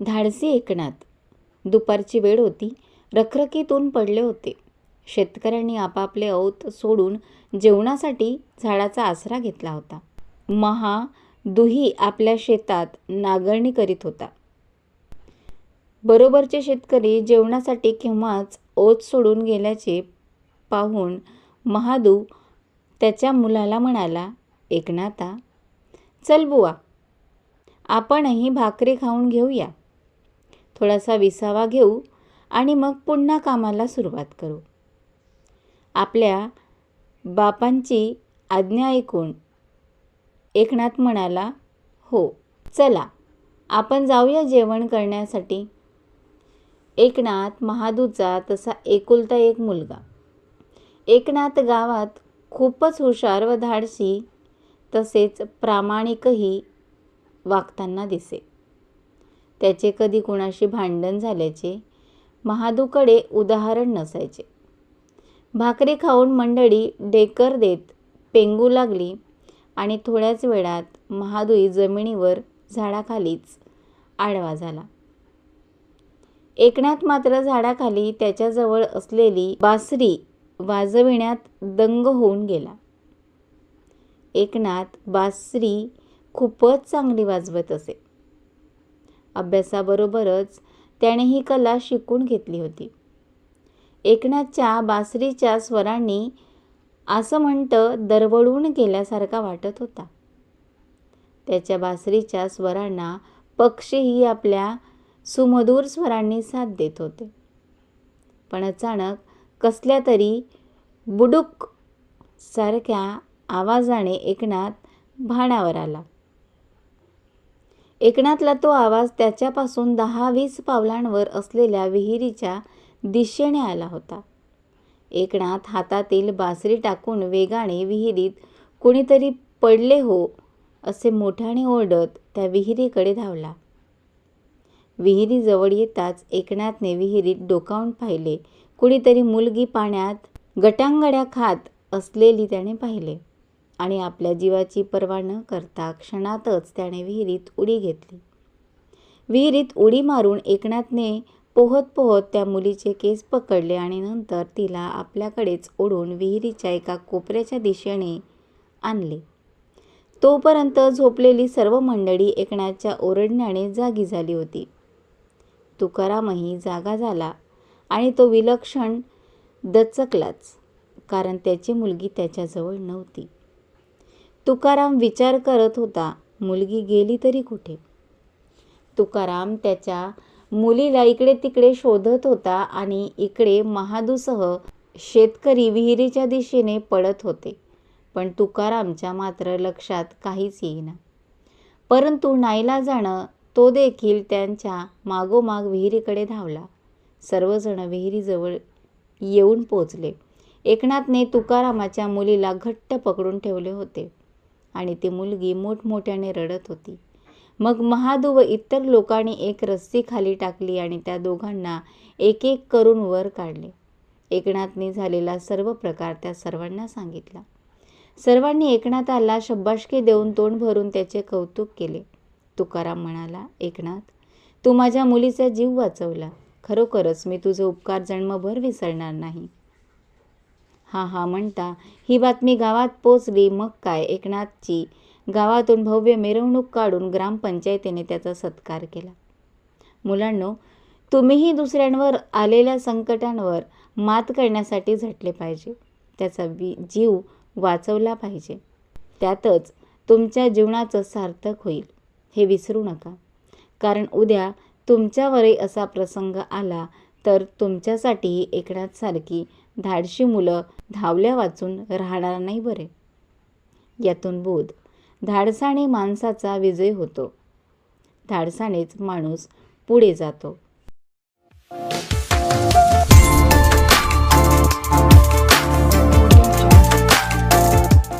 धाडसी एकनाथ. दुपारची वेळ होती. रखरखीतून पडले होते. शेतकऱ्यांनी आपापले औत सोडून जेवणासाठी झाडाचा आसरा घेतला होता. महा दुही आपल्या शेतात नांगरणी करीत होता. बरोबरचे शेतकरी जेवणासाठी केव्हाच ओत सोडून गेल्याचे पाहून महादू त्याच्या मुलाला म्हणाला एकनाथा चल बुवा आपणही भाकरी खाऊन घेऊया. थोडासा विसावा घेऊ आणि मग पुन्हा कामाला सुरुवात करू. आपल्या बापांची आज्ञा ऐकून एकनाथ म्हणाला हो चला आपण जाऊया जेवण करण्यासाठी. एकनाथ महादूचा तसा एकुलता एक मुलगा. एकनाथ गावात खूपच हुशार व धाडसी तसेच प्रामाणिकही वागताना दिसे. त्याचे कधी कुणाशी भांडण झाल्याचे महादूकडे उदाहरण नसायचे. भाकरी खाऊन मंडळी डेकर देत पेंगू लागली आणि थोड्याच वेळात महादुई जमिनीवर झाडाखालीच आडवा झाला. एकनाथ मात्र झाडाखाली त्याच्याजवळ असलेली बासरी वाजविण्यात दंग होऊन गेला. एकनाथ बासरी खूपच चांगली वाजवत असे. अभ्यासाबरोबरच त्याने ही कला शिकून घेतली होती. एकनाथच्या बासरीच्या स्वरांनी असं म्हणतं दरवळून गेल्यासारखा वाटत होता. त्याच्या बासरीच्या स्वरांना पक्षीही आपल्या सुमधूर स्वरांनी साथ देत होते. पण अचानक कसल्या तरी बुडुक सारख्या आवाजाने एकनाथ भाणावर आला. एकनाथला तो आवाज त्याच्यापासून दहा वीस पावलांवर असलेल्या विहिरीच्या दिशेने आला होता. एकनाथ हातातील बासरी टाकून वेगाने विहिरीत कुणीतरी पडले हो असे मोठ्याने ओरडत त्या विहिरीकडे धावला. विहिरीजवळ येताच एकनाथने विहिरीत डोकावून पाहिले. कुणीतरी मुलगी पाण्यात गटांगड्या खात असलेली त्याने पाहिले. आणि आपल्या जीवाची पर्वा न करता क्षणातच त्याने विहिरीत उडी घेतली. विहिरीत उडी मारून एकनाथने पोहत पोहत त्या मुलीचे केस पकडले आणि नंतर तिला आपल्याकडेच ओढून विहिरीच्या एका कोपऱ्याच्या दिशेने आणले. तोपर्यंत झोपलेली सर्व मंडळी एकनाथच्या ओरडण्याने जागी झाली होती. तुकारामही जागा झाला आणि तो विलक्षण दचकलाच कारण त्याची मुलगी त्याच्याजवळ नव्हती. तुकाराम विचार करत होता मुलगी गेली तरी कुठे? तुकाराम त्याच्या मुलीला इकडे तिकडे शोधत होता आणि इकडे महादूसह शेतकरी विहिरीच्या दिशेने पडत होते. पण तुकारामच्या मात्र लक्षात काहीच येईना. परंतु नाईला जाणं तो देखील त्यांच्या मागोमाग विहिरीकडे धावला. सर्वजण विहिरीजवळ येऊन पोचले. एकनाथने तुकारामाच्या मुलीला घट्ट पकडून ठेवले होते. आणि ती मुलगी मोठमोठ्याने रडत होती. मग महादू व इतर लोकांनी एक रस्सी खाली टाकली आणि त्या दोघांना एक एक करून वर काढले. एकनाथने झालेला सर्व प्रकार त्या सर्वांना सांगितला. सर्वांनी एकनाथाला शब्बाशकी देऊन तोंड भरून त्याचे कौतुक केले. तुकाराम म्हणाला एकनाथ तू माझ्या मुलीचा जीव वाचवला. खरोखरच मी तुझे उपकार जन्मभर विसरणार नाही. हा हा म्हणता ही बातमी गावात पोचली मग काय? एकनाथची गावातून भव्य मिरवणूक काढून ग्रामपंचायतीने त्याचा सत्कार केला. मुलांनो तुम्हीही दुसऱ्यांवर आलेल्या संकटांवर मात करण्यासाठी झटले पाहिजे. त्याचा वि जीव वाचवला पाहिजे. त्यातच तुमच्या जीवनाचं सार्थक होईल. हे विसरू नका. कारण उद्या तुमच्यावरही असा प्रसंग आला तर तुमच्यासाठीही एकनाथसारखी धाडशी मुलं धावल्या वाचून राहणार नाही बरे. यातून बोध. धाडसाने माणसाचा विजय होतो. धाडसानेच माणूस पुढे जातो.